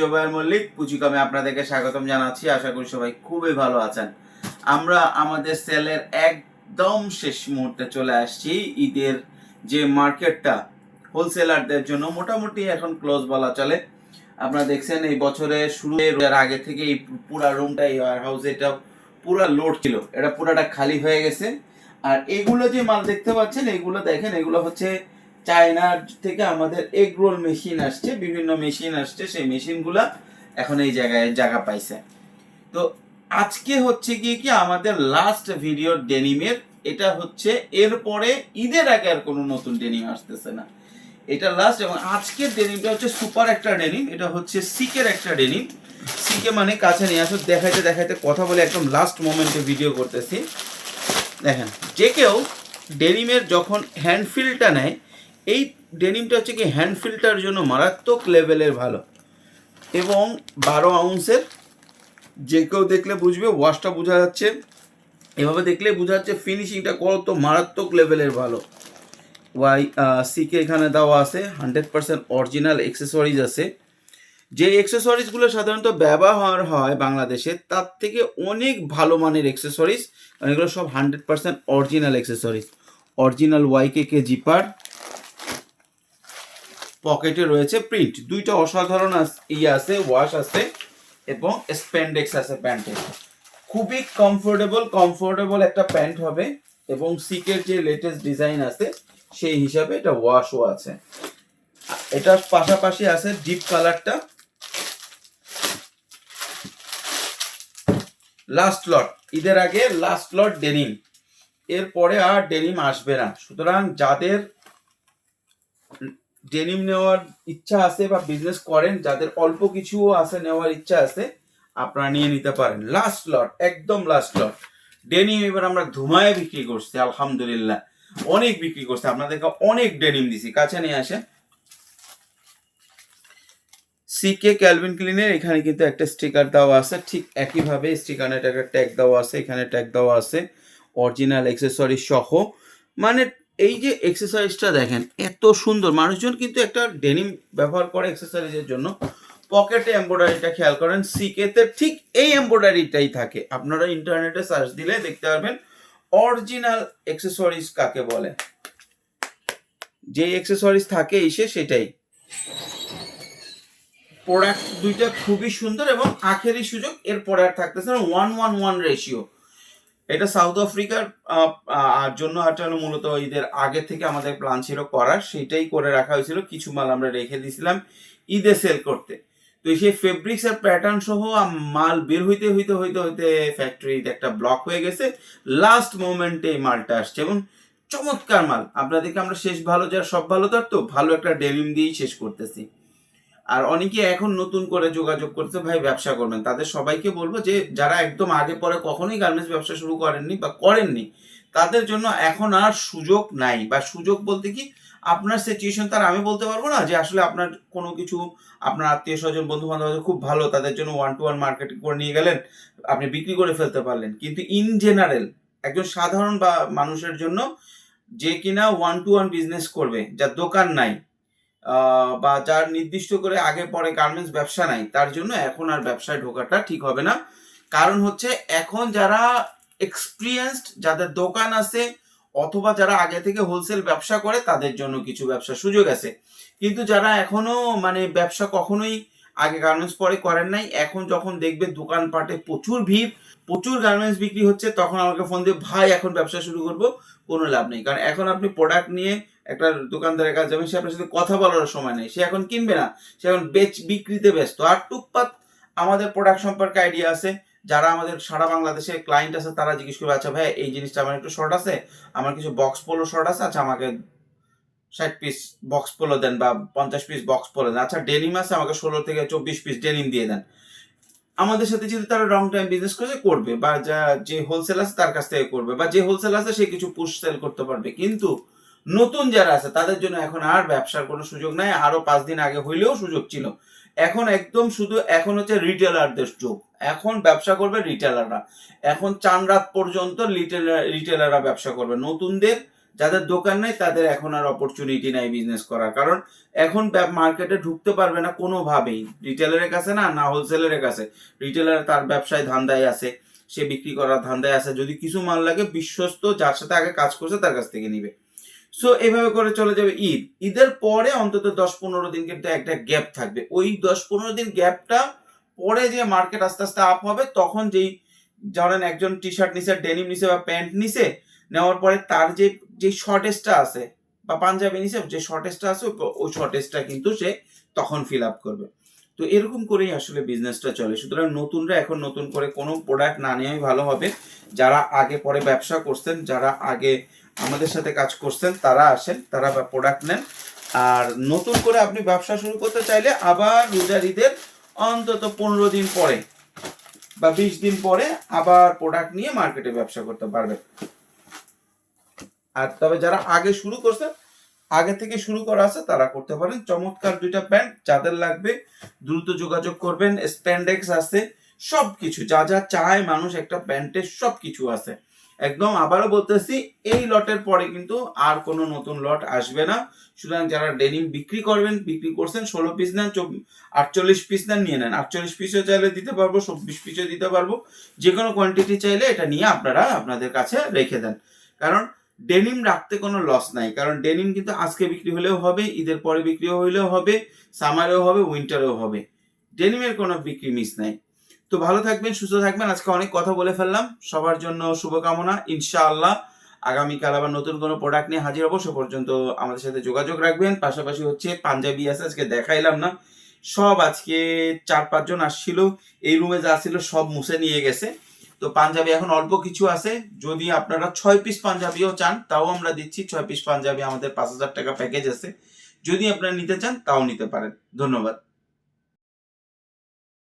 জোবায়ের মল্লিক পুঁজিকমে আপনাদেরকে স্বাগতম জানাচ্ছি। আশা করি সবাই খুবই ভালো আছেন। আমরা আমাদের সেলের একদম শেষ মুহূর্তে চলে আসছি। ঈদের যে মার্কেটটা হোলসেলারদের জন্য মোটামুটি এখন ক্লোজ বলা চলে। আপনারা দেখছেন, এই বছরে শুরুর আগে থেকে এই পুরা রুমটা, এই ওয়ার হাউস এটা পুরা লোড ছিল। এটা পুরাটা খালি হয়ে গেছে। আর এগুলো যে মাল দেখতে পাচ্ছেন, এগুলো দেখেন, এগুলো হচ্ছে চায়নার থেকে আমাদের এগ রোল মেশিন আসছে, বিভিন্ন মেশিন আসছে, সেই মেশিনগুলা এখন এই জায়গায় জায়গা পাইছে। তো আজকে হচ্ছে গিয়ে কি, আমাদের লাস্ট ভিডিও ডেনিমের, এটা হচ্ছে এরপরে ঈদের আগে আর কোনো নতুন ডেনিম আসতেছে না। এটা লাস্ট এবং আজকের ডেনিমটা হচ্ছে সুপার একটা ডেনিম এটা হচ্ছে সিকের একটা ডেনিম সিকে মানে কাছে নিয়ে আসো, দেখাইতে দেখাইতে কথা বলে একদম লাস্ট মোমেন্টে ভিডিও করতেছি। দেখেন, যে কেউ ডেনিমের যখন হ্যান্ডফিলটা নেয় এই ডেনিমটা হচ্ছে কি হ্যান্ড ফিল্টার জন্য মারাত্মক লেভেলের ভালো। এবং বারো আউন্সের যে কেউ দেখলে বুঝবে ওয়াশটা বোঝা যাচ্ছে। এভাবে দেখলে বোঝা যাচ্ছে ফিনিশিংটা কত মারাত্মক লেভেলের ভালো। ওয়াই সিকে এখানে দেওয়া আছে হান্ড্রেড পার্সেন্ট অরিজিনাল এক্সেসরিজ আছে। যে এক্সেসরিজগুলো সাধারণত ব্যবহার হয় বাংলাদেশে, তার থেকে অনেক ভালো মানের এক্সেসরিজ এগুলো সব hundred percent original accessories original Y K K zipper পকেটে রয়েছে প্রিন্ট দুইটা অসাধারণ ইয়ে আছে ওয়াশ আছে এবং স্প্যান্ডেক্স আছে প্যান্টে খুবই কমফোর্টেবল কমফোর্টেবল একটা প্যান্ট হবে এবং সিকের যে লেটেস্ট ডিজাইন আছে, সেই হিসাবে এটা ওয়াশও আছে। এটার পাশাপাশি আছে ডিপ কালারটা লাস্ট লট ঈদের আগে লাস্ট লট ডেনিম এরপরে আর ডেনিম আসবে না। সুতরাং যাদের ডেনিম নেওয়ার ইচ্ছা আছে বা বিজনেস করেন, যাদের অল্প কিছু আছে, নেওয়ার ইচ্ছা আছে, আপনারা নিয়ে নিতে পারেন। লাস্ট লট একদম লাস্ট লট ডেনিম এবার আমরা ধুমায় বিক্রি করছি, আলহামদুলিল্লাহ। অনেক বিক্রি করছি, আপনাদেরকে অনেক ডেনিম দিছি। কাছে নিয়ে আসেন। সিকে ক্যালভিন ক্লিনের এখানে কিন্তু একটা স্টিকার দেওয়া আছে। ঠিক একইভাবে স্টিকারে একটা ট্যাগ দেওয়া আছে, এখানে ট্যাগ দেওয়া আছে। অরিজিনাল অ্যাক্সেসরি সহ। মানে এই যে এক্সারসাইজটা দেখেন, এত সুন্দর। মানুষজন কিন্তু একটা ডেনিম ব্যবহার করে এক্সারসাইজের জন্য। পকেটে এমব্রয়ডারিটা খেয়াল করেন সিকেতে ঠিক এই এমব্রয়ডারিটাই থাকে। আপনারা ইন্টারনেটে সার্চ দিলে দেখতে পারবেন অরিজিনাল এক্সেসরিজ কাকে বলে। যে এক্সেসরিজ থাকে, এসে সেটাই। প্রোডাক্ট দুইটা খুবই সুন্দর এবং আখেরি সুযোগ এর পরে আর থাকতেছে ওয়ান ওয়ান ওয়ান রেশিও এটা সাউথ আফ্রিকার জন্য এটা মূলত ঈদের আগে থেকে আমাদের প্ল্যান ছিল করার, সেটাই করে রাখা হয়েছিল। কিছু মাল আমরা রেখে দিয়েছিলাম ঈদে সেল করতে। তো সেই ফেব্রিক্স আর প্যাটার্ন সহ মাল বের হইতে হইতে হইতে হইতে ফ্যাক্টরিতে একটা ব্লক হয়ে গেছে। লাস্ট মোমেন্টে এই মালটা আসছে এবং চমৎকার মাল। আপনাদেরকে আমরা শেষ ভালো যার সব ভালো তার তো, ভালো একটা ডেনিম দিয়েই শেষ করতেছি। আর অনেকে এখন নতুন করে যোগাযোগ করতে ভাই, ব্যবসা করবেন। তাদের সবাইকে বলব যে, যারা একদম আগে পরে কখনোই গার্মেন্টস ব্যবসা শুরু করেননি বা করেননি, তাদের জন্য এখন আর সুযোগ নাই। বা সুযোগ বলতে কি, আপনার সিচুয়েশন তার আমি বলতে পারব না যে, আসলে আপনার কোনো কিছু, আপনার আত্মীয় স্বজন বন্ধু বান্ধব খুব ভালো, তাদের জন্য ওয়ান টু ওয়ান মার্কেটিং করে নিয়ে গেলেন, আপনি বিক্রি করে ফেলতে পারলেন। কিন্তু ইন জেনারেল একজন সাধারণ বা মানুষের জন্য যে কিনা ওয়ান টু ওয়ান বিজনেস করবে, যার দোকান নাই বা যার নির্দিষ্ট করে আগে পরে গার্মেন্টস ব্যবসা নাই, তার জন্য এখন আর ব্যবসায় ঢোকাটা ঠিক হবে না। কারণ হচ্ছে এখন যারা এক্সপিরিয়েন্সড যাদের দোকান আছে, অথবা যারা আগে থেকে হোলসেল ব্যবসা করে, তাদের জন্য কিছু ব্যবসার সুযোগ আছে। কিন্তু যারা এখনও মানে ব্যবসা কখনোই আগে গার্মেন্টস পরে করেন নাই, এখন যখন দেখবে দোকানপাটে প্রচুর ভিড়, প্রচুর গার্মেন্টস বিক্রি হচ্ছে, তখন আমাকে ফোন দিয়ে, ভাই, এখন ব্যবসা শুরু করব, কোনো লাভ নেই। কারণ এখন আপনি প্রোডাক্ট নিয়ে একটা দোকানদারের কাছে যাবেন সে আপনার সাথে কথা বলার সময় নেই। সে এখন কিনবে না, সে এখন বেচ বিক্রিতে ব্যস্ত। আর টুকপাত আমাদের প্রোডাক্ট সম্পর্কে আইডিয়া আছে। যারা আমাদের সারা বাংলাদেশে ক্লায়েন্ট আছে, তারা জিজ্ঞেস করবে আচ্ছা ভাই, এই জিনিসটা আমার একটু শর্ট আছে? আমার কিছু বক্স পোলো শর্ট আছে? আচ্ছা আমাকে ষাট পিস বক্স পোলো দেন বা পঞ্চাশ পিস বক্স পোলো দেন। আচ্ছা ডেনিম আছে, আমাকে ষোলো থেকে চব্বিশ পিস ডেনিম দিয়ে দেন। আমাদের সাথে যদি তারা লং টাইম বিজনেস করে করবে। বা যা, যে হোলসেল আছে, তার কাছ থেকে করবে। বা যে হোলসেল আছে, সে কিছু পুশ সেল করতে পারবে। কিন্তু নতুন যারা আছে, তাদের জন্য এখন আর ব্যবসার কোনো সুযোগ নাই। আরও পাঁচ দিন আগে হইলেও সুযোগ ছিল। এখন একদম শুধু, এখন হচ্ছে রিটেলারদের যুগ এখন ব্যবসা করবে রিটেলাররা এখন চান রাত পর্যন্ত রিটেলার রিটেলাররা ব্যবসা করবে। নতুনদের যাদের দোকান নেই, তাদের এখন আর অপরচুনিটি নাই বিজনেস করার। কারণ এখন মার্কেটে ঢুকতে পারবে না কোনোভাবেই। রিটেলারের কাছে না না হোলসেলারের কাছে। রিটেলার তার ব্যবসায় ধান্দায় আছে, সে বিক্রি করার ধান্দায় আছে। যদি কিছু মাল লাগে, বিশ্বস্ত যার সাথে আগে কাজ করছে, তার কাছ থেকে নিবে। সো এভাবে করে চলে যাবে ঈদ। ঈদের পরে অন্তত দশ পনেরো দিন কিন্তু একটা গ্যাপ থাকবে। ওই দশ পনেরো দিন গ্যাপটা পরে যে মার্কেট আস্তে আস্তে আপ হবে, তখন যেই ধরেন একজন টি শার্ট নিছে ডেনিম নিছে বা প্যান্ট নিছে, নেওয়ার পরে তার যে যে শর্টেজটা আছে বা পাঞ্জাবি নিছে, যে শর্টেজটা আছে, ওই শর্টেজটা কিন্তু সে তখন ফিল আপ করবে। তো এরকম করেই আসলে বিজনেসটা চলে। সুতরাং নতুনরা এখন নতুন করে কোনো প্রোডাক্ট না নেওয়াই ভালো হবে। যারা আগে পরে ব্যবসা করছেন, যারা আগে আমাদের সাথে কাজ করছেন, তারা আসেন, তারা প্রোডাক্ট নেন। আর নতুন করে আপনি ব্যবসা শুরু করতে চাইলে আবার রোজার ঈদের অন্তত পনেরো দিন পরে বা বিশ দিন পরে আবার প্রোডাক্ট নিয়ে মার্কেটে ব্যবসা করতে পারবেন। আর তবে যারা আগে শুরু করছেন আগে থেকে শুরু করা আছে, তারা করতে পারেন। চমৎকার দুইটা প্যান্ট, যাদের লাগবে দ্রুত যোগাযোগ করবেন। স্প্যান্ডেক্স আছে সব কিছু যা যা চায় মানুষ একটা প্যান্টের সব কিছু আছে। একদম আবারও বলতেছি, এই লটের পরে কিন্তু আর কোনো নতুন লট আসবে না। সুতরাং যারা ডেনিম বিক্রি করবেন, বিক্রি করছেন, ষোলো পিস নেন আটচল্লিশ পিস নেন, নিয়ে নেন। আটচল্লিশ পিসও চাইলে দিতে পারব, চব্বিশ পিসও দিতে পারব। যে কোনো কোয়ান্টিটি চাইলে এটা নিয়ে আপনারা আপনাদের কাছে রেখে দেন। কারণ ডেনিম রাখতে কোনো লস নাই। কারণ ডেনিম কিন্তু আজকে বিক্রি হলেও হবে, ঈদের পরে বিক্রি হলেও হবে সামারেও হবে উইন্টারেও হবে। ডেনিমের কোনো বিক্রি মিস নাই। তো ভালো থাকবেন, সুস্থ থাকবেন। আজকে অনেক কথা বলে ফেললাম। সবার জন্য শুভকামনা। ইনশাআল্লাহ আগামীকাল আবার নতুন কোনো প্রোডাক্ট নিয়ে হাজির হব। সে পর্যন্ত আমাদের সাথে যোগাযোগ রাখবেন। পাশাপাশি হচ্ছে পাঞ্জাবি আছে, আজকে দেখাইলাম না। সব আজকে চার পাঁচজন আসছিল। এই রুমে যা ছিল সব মুছে নিয়ে গেছে। তো পাঞ্জাবি এখন অল্প কিছু আছে। যদি আপনারা ছয় পিস পাঞ্জাবিও চান, তাও আমরা দিচ্ছি। ছয় পিস পাঞ্জাবি আমাদের পাঁচ হাজার টাকা প্যাকেজ আছে। যদি আপনারা নিতে চান, তাও নিতে পারেন। ধন্যবাদ।